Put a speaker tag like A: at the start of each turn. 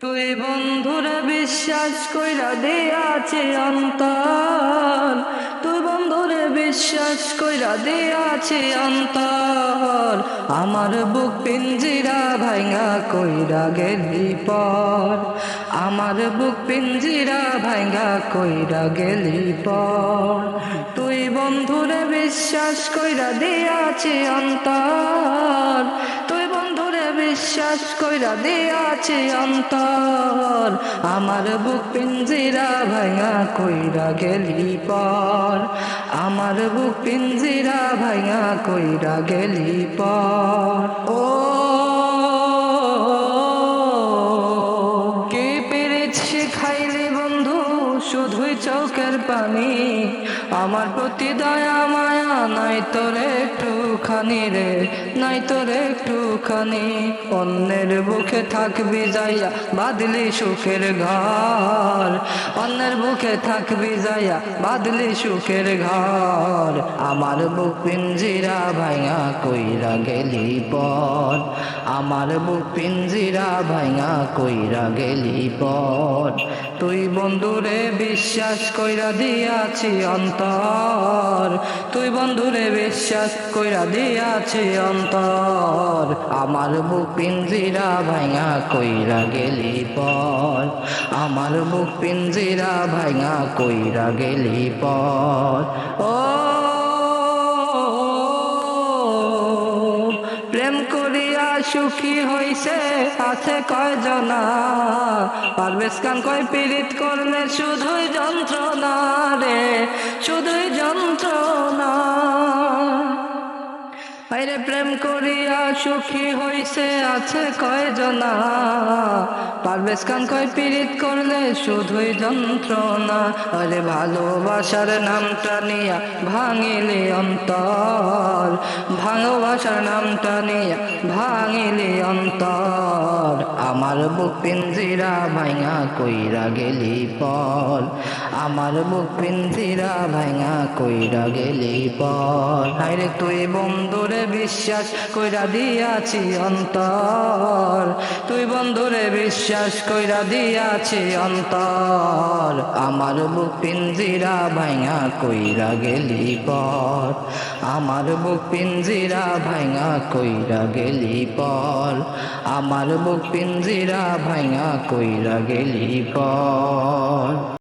A: তুই বন্ধুরা বিশ্বাস কইরা দে আছে অন্তর। তুই বন্ধুরে বিশ্বাস কইরা দে আছে অন্তর। আমার বুক পিঞ্জিরা ভাঙা কইরা গেলি পর। আমার বুক পিঞ্জিরা ভাঙা কইরা গেলি পর। তুই বন্ধুরে বিশ্বাস কইরা দিয়াছে অন্তর। তুই বন্ধুরে বিশ্বাস কইরা দিয়াছে অন্তর। আমার বুক পিঞ্জিরা ভাঙা কইরা গেলি পর। আমার বুক পিঞ্জিরা ভাঙা কইরা গেলি পর। ও, কে পেরেছে খাইলে বন্ধু শুধুই চৌকের পানি? আমার প্রতি দয়া মায়া নাই তোর একটুখানি রে নাই তোর একটুখানি। অন্যের বুকে থাকবি যাইয়া বাদলি সুখের ঘর। অন্যের বুকে থাকবি যাইয়া বাদলি সুখের ঘর। আমার বুক পিঞ্জিরা ভাঙা কইরা গেলি পর আমার বুক পিঞ্জিরা ভাঙা কইরা গেলি পর তুই বন্ধুরে বিশ্বাস কইরা দিয়াছি অন্তর। তুই বন্ধুরে বিশ্বাস কইরা দিয়াছি অন্তর। আমার বুক পিঞ্জিরা ভাঙা কইরা গেলি পর। আমার বুক পিঞ্জিরা ভাঙা কইরা গেলি পর। ও, প্রেম করিয়া সুখী হইছে আছে কয়জনা। পারবেশ কান কয় পীড়িত করলে শুধুই যন্ত্রণা রে শুধুই যন্ত্রণা আরে প্রেম করিয়া সুখী হইছে আছে কয়জনা? পারবেশ খান কয়, পীড়িত করলে শুধুই যন্ত্রণা। আরে ভালোবাসার নামটা নিয়া ভাঙিলে অন্তর। ভালোবাসার নামটা নিয়া ভাঙিলে অন্তর। আমার বুক পিঞ্জিরা ভাঙা কইরা গেলি পর। আমার বুক পিঞ্জিরা ভাঙা কইরা গেলি পর। আরে তুই বন্ধুরে বিশ্বাস কইরা দিয়াছি অন্তর। তুই বন্ধুরে বিশ্বাস কইরা দিয়াছি অন্তর। আমার বুক পিঞ্জিরা ভাঙা কইরা গেলি পর। আমার বুক পিঞ্জিরা ভাঙা কইরা গেলি পর। আমার বুক পিঞ্জিরা ভাঙা কইরা গেলি পর।